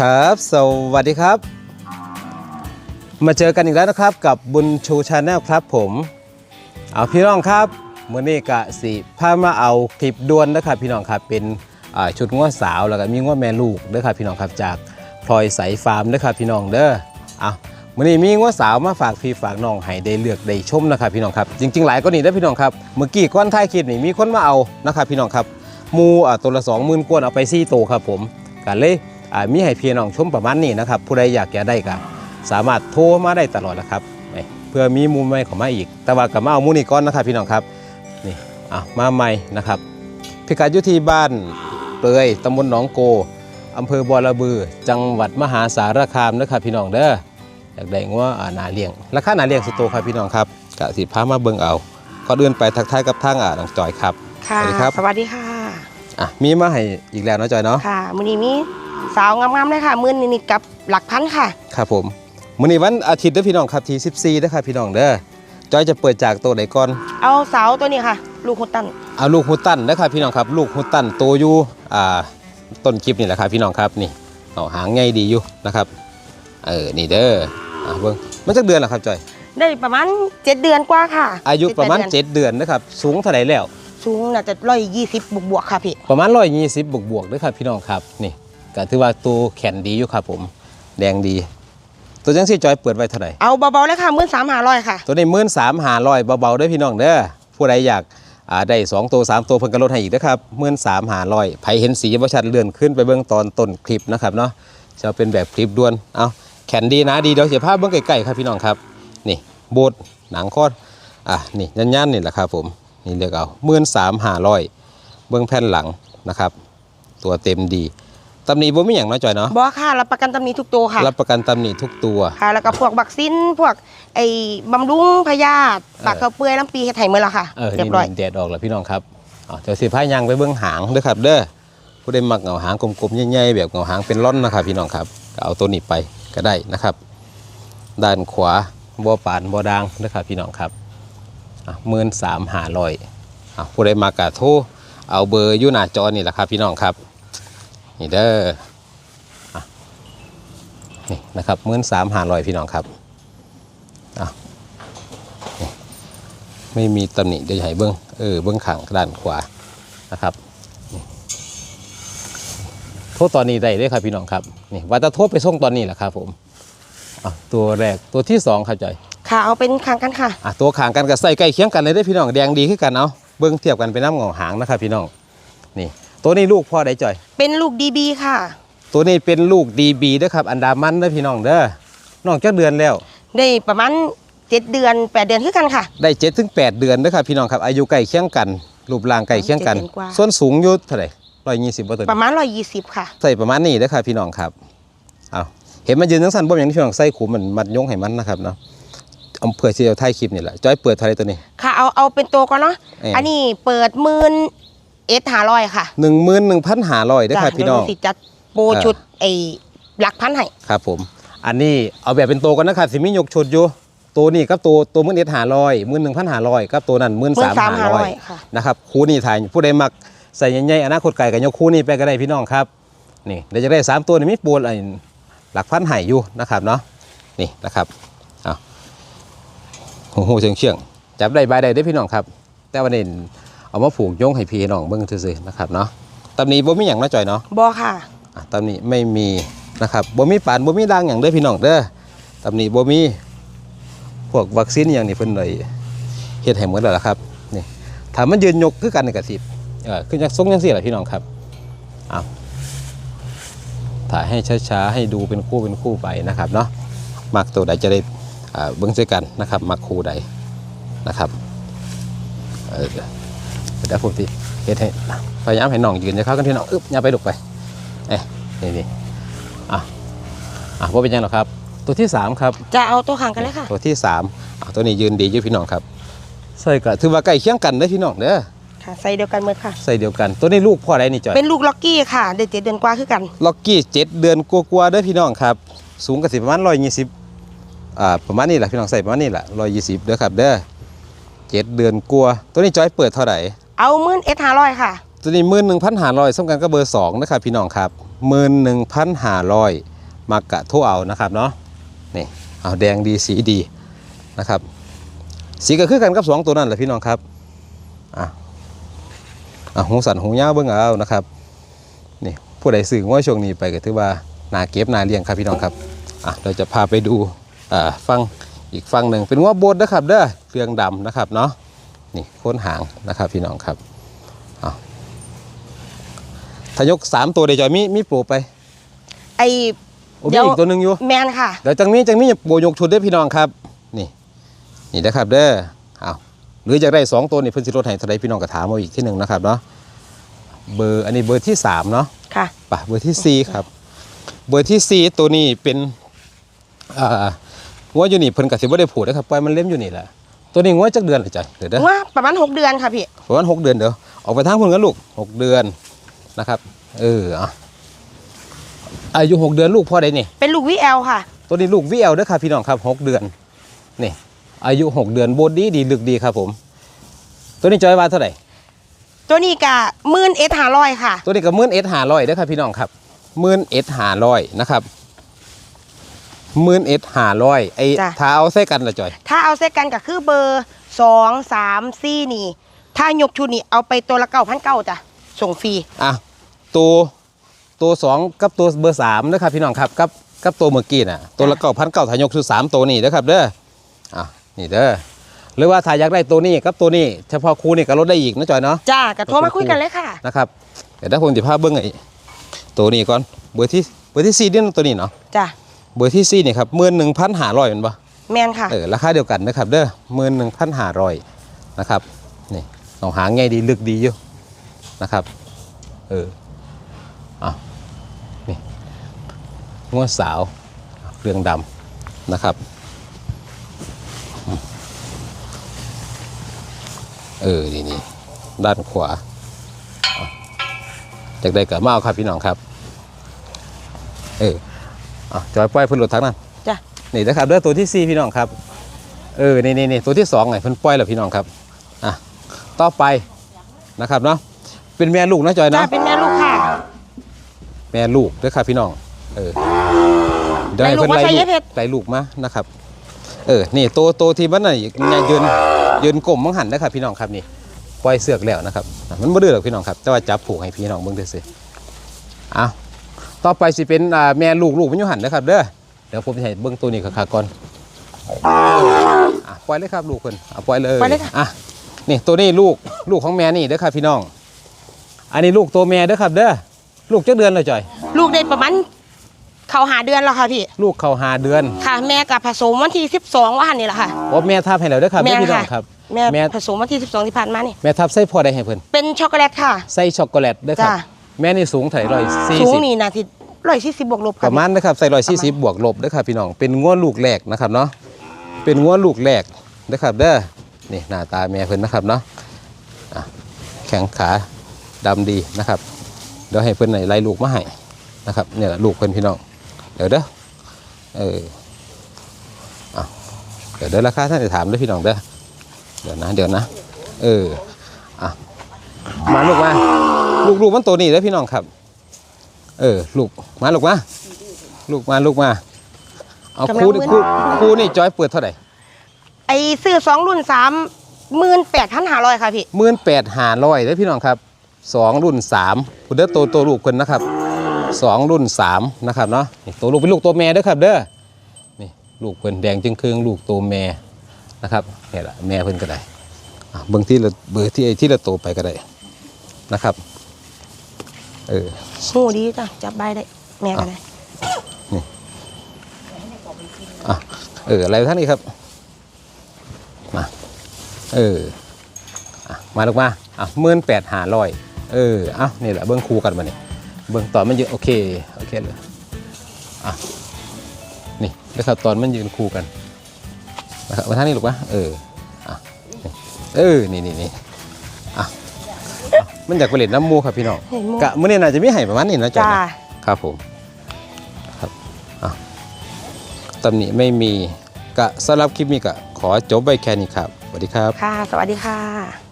ครับ สวัสดีครับ มาเจอกันอีกแล้วนะครับ กับบุญชูชาแนลครับผม เอาพี่น้องครับเมื่อนี้กะสิพามาเอาคลิปด่วนนะครับพี่น้องครับเป็นชุดง้วสาวแล้วก็มีง้วแม่ลูกเด้อครับพี่น้องครับจากพลอยใสฟาร์มเด้อครับพี่น้องเด้อเอามื่อนี้มีง้วสาวมาฝากพี่ฝากน้องให้ได้เลือกได้ชมนะครับพี่น้องครับจริง ๆ หลายก็นี่เด้พี่น้องครับเมื่อกี้ก้อนท้ายคลิปนี่มีคนมาเอานะครับพี่น้องครับมูอ่าตัวละสองหมื่นกวนเอาไปซี่โตครับผมกันเลย มีให้พี่น้องชมประมาณนี้นะครับ ผู้ใดอยากจะได้ก็สามารถโทรมาได้ตลอดนะครับเพื่อมีมุมใหม่ของมาอีก แต่ว่ากับมาเอามูนี่ก้อนนะครับ พี่น้องครับนี่อะมาใหม่นะครับพิกัดอยู่ที่บ้านเปยตำบลหนองโกอำเภอบัวระบือ จังหวัดมหาสารคามนะครับพี่น้องเด้ออยากได้งัวอ่านาเลี้ยงราคานาเลี้ยงสุดโตครับพี่น้องครับกะสิพามาเบิ่งเอาก็เดินไปทักทายกับทางอ่าน้องจอยครับค่ะสวัสดีครับ สวัสดีค่ะอะมีมาให้อีกแล้วเนาะจอยเนาะค่ะมือนี้มี สาวงามๆเลยค่ะมือนิดๆกับหลักพันค่ะ ครับผมมื้อนี้วันอาทิตย์เด้อพี่น้องครับที่14นะครับพี่น้องเด้อจอยจะเปิดจากตัวไหนก่อน เอาสาวตัวนี้ค่ะ ลูกคุตันเอาลูกฮุตตันนะครับพี่น้องครับ ลูกฮุตตันโตอยู่อ่าต้นคลิปนี่แหละครับพี่น้องครับนี่เอาหางไงดีอยู่นะครับเออนี่เด้ออะเบิ่งมันจักเดือนแล้วครับจอยได้ประมาณ7เดือนกว่าค่ะอายุประมาณ7 7เดือนนะครับสูงเท่าไหร่แล้ว สูงน่าจะร้อยยี่สิบบวกๆค่ะพี่ประมาณ120บวกบวกๆเด้อครับพี่น้องครับนี่ ก็ถือว่าตัวแข็งดีอยู่ครับผม แดงดี ตัวจังซี่จอยเปิดไว้เท่าไหร่เอาเบาๆเลยค่ะมื่นสามหาร้อยค่ะ ตัวนี้มื่นสามหาลอยเบาๆเด้อพี่น้องเด้อผู้ใดอยากอ่าได้สองตัวสามตัวเพิ่นก็ลดให้อีกนะครับมื่นสามหาลอยไผเห็นสีบ่ชัดเลื่อนขึ้นไปเบื้องตอนต้นคลิปนะครับเนาะจะเป็นแบบคลิปด่วนเอาแขนดีนะดีเดี๋ยวเสียภาพเบื้องใกล้ๆครับพี่น้องครับนี่โบดหนังคอดอะนี่ยันๆนี่แหละครับผมนี่เลือกเอามื่นสามหาลอยเบื้องแผ่นหลังนะครับ ตัวเต็มดี ตำหนิบ่มีอย่างน้อยจ่อยเนาะบอค่ะรับประกันตำหนี้ทุกตัวค่ะรับประกันตำหนิทุกตัวค่ะ แล้วก็พวกวัคซีนพวกไอ้บำรุงพยาธิปากกระเปื่อยน้ำปีเฮ็ดไห้เมื่อละค่ะเออเรียนี่บร้อยแดดออกแล้วพี่น้องครับเอาเดี๋ยวสิพายางไปเบื้องหางเด้อครับ เด้อผู้ใดมักเงาหางกลมๆใหญ่ๆแบบเงาหางเป็นร่อนนะครับพี่น้องครับก็เอาตัวนี้ไปก็ได้นะครับ ด้านขวาบ่อปานบ่อดางนะครับพี่น้องครับหมื่นสามหาลอยผู้ใดมากะโทรเอาเบอร์อยู่หน้าจอนี่แหละครับพี่น้องครับ นี่เด้ออะนี่นะครับหมื่นสามหาลอยพี่น้องครับอะไม่มีตำหนิเดี๋ยวจะให้เบิ้งเออเบิ้งขังด้านขวานะครับนี่โทษตอนนี้ได้เลยครับพี่น้องครับนี่ว่าจะโทษไปส่งตอนนี้แหละครับผมอะตัวแรกตัวที่สองครับจอยค่ะเอาเป็นคางกันค่ะอะตัวขางกันกับใส่ใกล้เคียงกันเลยได้อพี่น้องแดงดีขึ้นกันเอาเบิ้งเทียบกันเป็นน้ำเงาหางนะครับพี่น้องนี่ ตัวนี้ลูกพ่อได้จอย เป็นลูกดีบีค่ะ ตัวนี้เป็นลูกดีบีเด้อครับ อันดามันเด้อพี่น้องเด้อน้องจักเดือนแล้ว ได้ประมาณเจ็ดเดือนแปดเดือนคือกันค่ะ ได้เจ็ดถึงแปดเดือนเด้อครับพี่น้องครับอายุใกล้เคียงกันรูปร่างใกล้เคียงกัน เจ็ดเดือนกว่า ส่วนสูงอยู่เท่าไหร่ร้อยยี่สิบว่าตัวปนี้ระมาณร้อยยี่สิบค่ะ ใส่ประมาณนี้เด้อครับพี่น้องครับเอาเห็นมันยืนทั้งสันบ่อย่างที่พี่น้องใส่ขูมันมัดยงให้มันนะครับเนาะเอาเผื่อที่จะถ่ายคลิปนี่แหละจอยเปิดเท่าไหรตัวนี้ ค่ะเอาเอาเป็นตัวก่อนเนาะเอ่ออัอันนี้เปิดหมื่น เอสหาร้อยค่ะหนึ่งหมื่นหนึ่งพันหาร้อยเด้อครับพี่น้อง เดี๋ยวหสิจัดโปรเออชุดไอ้หลักพันให้ครับผม อันนี้เอาแบบเป็นตัวกันนะครับสิมียกชุดอยู่ ตัวนี้กับตัวตัวมื่นเอ็ดหาร้อยมื่นหนึ่งพันหาร้อยกับตัวนั้นมื่นหมื่สานมสามหาหาร้ร้ออยยค่ะ นะครับคู่นี้ถ่ายผู้ใดมักใส่ใหญ่ๆอนาคตไก่กับยกคู่นี้ไปก็ได้พี่น้องครับ นี่เดี๋ยวจะได้สามตัวนี่มีปูนอะไรหลักพันไห่อยู่นะครับเนาะ นี่นะครับเอาหูหูเชียงเชียงๆจับได้ใบได้ได้อพี่น้องครับ แต่วันนี้ เอามาผูกโยงให้พี่น้องเบิ่งซื่อๆนะครับเนาะตำหนี้บ่มีอย่างนะจ่อยเนาะบอค่ะ อะตำหนี้ไม่มีนะครับบ่มีปานบ่มีด่างอย่างเด้อพี่น้องเด้อตำหนี้บ่มีพวกวัคซีนอหย่างนี้เพิ่นเลยเฮ็ดให้หมดแล้วล่ะครับนี่ถ้ามันยืนยกคือกันนี่ก็สิเออคือจักทรงจังซี่ล่ะพี่น้องครับเอาถ่ายให้ช้าๆให้ดูเป็นคู่เป็นคู่ไปนะครับเนาะมักตัวใดจะได้อ่าเบิ่งด้วยกันนะครับมักคู่ใดนะครับเออ เดี๋ยวผมสิเฮ็ดให้พยายามให้น้องยืนจะเข้ากันที่น้องอึ๊บอย่าไปลุกไปเอ๊ะนี่นี่อะอะว่าเป็นยังหรอครับ ตัวที่3ครับจะเอาตัวขางกันเลยค่ะ ตัวที่3อะตัวนี้ยืนดีอยู่พี่น้องครับใส่ก็ถือว่าใกล้เคียงกันเด้อพี่น้องเด้อค่ะใส่เดียวกันหมดค่ะใส่เดียวกัน ตัวนี้ลูกพ่อใดนี่จอยเป็นลูกล็อกกี้ค่ะได้เจ็ดเดือนกว่าคือกันล็อกกี้เจ็ดเดือนกลัวาๆเด้อพี่น้องครับ สูงกับสิประมาณร้อยยี่สิบอ่าประมาณนี้แหละพี่น้องใส่ประมาณนี้แหละร้อยยี่สิบเด้อครับเด้อเจ็ดเดือนกลัวาตัวนี้จอยเปิดเท่าไหร่ เอาหมื่นเอสหาร้อยค่ะ ตัวนี้มื่นหนึ่งพันหาร้อยสำคัญก็เบอร์สองนะครับพี่น้องครับหมื่นหนึ่งพันห้าร้อยมากะโทรเอานะครับเนาะนี่เอาแดงดีสีดีนะครับสีก็คือกันกับสองตัวนั่นแหละพี่น้องครับอะอะหูสันหูยาวเบิ่งเอานะครับนี่ผู้ใดสื่อว่าช่วงนี้ไปก็ถือว่านาเก็บนาเลี้ยงครับพี่น้องครับอะเราจะพาไปดูอ่าฟังอีกฟังหนึ่งเป็นว่าโบดนะครับเด้อเครื่องดำนะครับเนาะ นี่โค้นหางนะครับพี่น้องครับเอาถ้ายกสามตัวเดี๋ยวจอยมีมีโปรไปไอโอ้เดี๋มียวอีกตัวหนึ่งอยู่แมนค่ะเดี๋ยวจังนี้จังนี้จะโปรยกชุดเด้อพี่น้องครับ นี่ นี่นะครับเด้อเอาหรือจะได้สองตัวนี่เพิ่นสิลดให้เท่าใดพี่น้องก็ถามมาอีกที่หนึ่งนะครับเนาะเบอร์อันนี้เบอร์ที่สามเนาะค่ะป่ะเบอร์ที่สี่ครับ เบอร์ที่สี่ตัวนี้เป็นอ่างัวอยู่นี่เพิ่นก็สิบ่ได้ผูดนะครับปล่อยมันเล่มอยู่นี่แหละ ตัวนี้งัวจักเดือนเหรอจ๊ะเดี๋ยวเด้อว่าประมาณ6เดือนค่ะพี่ประมาณหกเดือนเดี๋ยวออกไปทางพุ่นกันลูกหกเดือนนะครับ เออเอาอายุหกเดือนลูกพ่อใดนี่เป็นลูกวิแอลค่ะ ตัวนี้ลูกวีเอลเด้อครับพี่น้องครับหกเดือนนี่อายุหกเดือนโบดีดีลึกดีครับผม ตัวนี้จอยวาเท่าไหร่ตัวนี้กะมื่นเอสหาร้อยค่ะ ตัวนี้ก็มื่นเอสหาร้อยเด้อครับพี่น้องครับมื่นเอสหาร้อยนะครับ มื่นเอสหาร้อยไอ้จ้ะ ถ้าเอาใส่กันละจอย ถ้าเอาเซตกันก็คือเบอร์สองสามสี่นี่ ถ้ายกชุดนี่เอาไปตัวละเก้าพันเก้าจ้ะ ส่งฟรี อะตัวตัวสองกับตัวเบอร์สามนะครับพี่น้องครับกับกับตัวเมื่อกี้น่ะตัวละเก้าพันเก้าทายกคือสามตัวนี้เด้อครับเด้ออะนี่เด้อหรือว่าถ้าอยากได้ตัวนี้กับตัวนี้เฉพาะคู่นี่ก็ลดได้อีกนะจอยเนาะ จ้ากระโทรมาคุยกันเลยค่ะ นะครับเดี๋ยวถ้าผมจะพาเบิ้งไอ้ตัวนี้ก่อนเบอร์ที่เบอร์ที่สี่นี่ตัวนี้เนาะจ้ะ เบอร์ที่สี่นี่ครับหมื่นหนึ่งพันห้าร้อยเป็นปะแมนค่ะ เออราคาเดียวกันนะครับเด้อหมื่นหนึ่งพันห้าร้อยนะครับนี่หนองหางไงดีลึกดีอยู่นะครับเอออะนี่งัวสาวเรืองดำนะครับอืมเออนี่นี่ด้านขวาจากได้กับมาเอาครับพี่น้องครับ เออ อะจอยปล่อยเพิ่นหลุดทั้งนั้นจ้ะ นี่นะครับเด้อตัวที่สี่พี่น้องครับ เออนี่นี่นี่ตัวที่สองไงเพิ่นปล่อยแล้วพี่น้องครับอะต่อไปนะครับเนาะเป็นแม่ลูกนะจอยจ้าเนาะเป็นแม่ลูกค่ะแม่ลูกเด้อครับพี่น้องเออเดี๋ยวให้เพิ่นไล่ไล่ลูกมาใส่ลูกเฮ็ดไล่ลูกมานะครับ เออนี่ตัวตัวที่มันน่ะเนี่ยยืนยืนกลมมังหันนะครับพี่น้องครับนี่ปล่อยเสือกแล้วนะครับอะมันบ่ดื้อหรอกพี่น้องครับแต่ว่าจับผูกให้พี่น้องเบิ่งเด้อสิอะ ต่อไปสิเป็นอ่าแม่ลูกลูกมันอยู่หันนะครับเด้อเดี๋ยวผมจะให้เบิ่งตัวนี้ขาก่อนอะปล่อยเลยครับลูกเพิ่นอะปล่อยเลยปล่อยเลยค่ะอะนี่ตัวนี้ลูกลูกของแม่นี่เด้อครับพี่น้อง อันนี้ลูกตัวแม่เด้อครับ เด้อลูกจักเดือนเลยจ่อย ลูกได้ประมาณเขาหาเดือนแล้วค่ะพี่ ลูกเขาหาเดือน ค่ะ แม่กับผสมวันที่12ว่าหันนี่แหละค่ะว่าแม่ทับให้แล้วเด้อครับแม่เด้อพี่น้องค่ะครับแม่แม่ผสมวันที่12ที่ผ่านมานี่แม่ทับไส้พอได้ให้เพิ่นเป็นช็อกโกแลตค่ะไส้ช็อกโกแลตเด้อครับจ้ะ แม่นี่สูงเท่าไหร่ร้อยสี่สูงสิบนี่นาทีร้อยสี่สิบบวกลบปค่ะระมาณนะครับใส่ร้อยสี่สิบบวกลบเด้อครับพี่น้องเป็นง้วลูกแรกนะครับเนาะเป็นง้วลูกแรกเด้อครับเด้อนี่หน้าตาแม่เพิ่นนะครับเนาะอะแข้งขาดำดีนะครับเดี๋ยวให้เพิ่นไหนไล่ลูกมาให้นะครับเนี่ยลูกเพิ่นพี่น้องเดี๋ยวเด้อเอออะเดี๋ยวเดี๋ยวราคาท่านจะถามเด้อพี่น้องเด้อเดี๋ยวนะเดี๋ยวนะ เอออะมาลูกมา ลูกลูกมันตัวนี้เด้อพี่น้องครับ เออ ลูกมาลูกมาลูกมาลูกมา เอากำลังครูมึนครูครูนี่จอยเปิดเท่าไหร่ไอ้ซื้อสองรุ่นสามหมื่นแปดพันห้าร้อยค่ะพี่ หมื่นแปดหาร้อยเด้อพี่น้องครับสองรุ่นสามคุณเด้อตัวตัวลูกคนนะครับสองรุ่นสามนะครับเนาะนี่ตัวลูกเป็นลูกตัวแม่เด้อครับเด้อนี่ลูกเพิ่นแดงจึงครึ่งลูกตัวแม่นะครับเนี่ยละแม่เพิ่นก็ได้อะเบิ่งที่ละเบอร์ที่ไอ้ที่ละโตไปก็ได้นะครับ เออหูดีจ้ะจับใบได้ แม่ก็ได้อะเอออะไรท่านนี้ครับ มา เอออะมาลูกมาอะหมื่นแปดหาร้อยเออเอ้านี่แหละเบิ้องคูกันมาเนี่ยเบิ้องตอนมันเยืนโอเคโอเคเลยอะนี่นะครับตอนมันยืนคู่กันนะครับมาท่านี้ลูกมาเอออะเออนี่นี่นี่ มันอยากไปเล่นน้ำมูครับพี่น้องเห็นหมูกะมื่อนี้น่าจะมีไห่ประมาณนี้นะจ๊ะจ้าครับผมครับอะตำหนิไม่มีกะสำหรับคลิปนี้กะขอจบไปแค่นี้ครับสวัสดีครับ ค่ะ สวัสดีค่ะ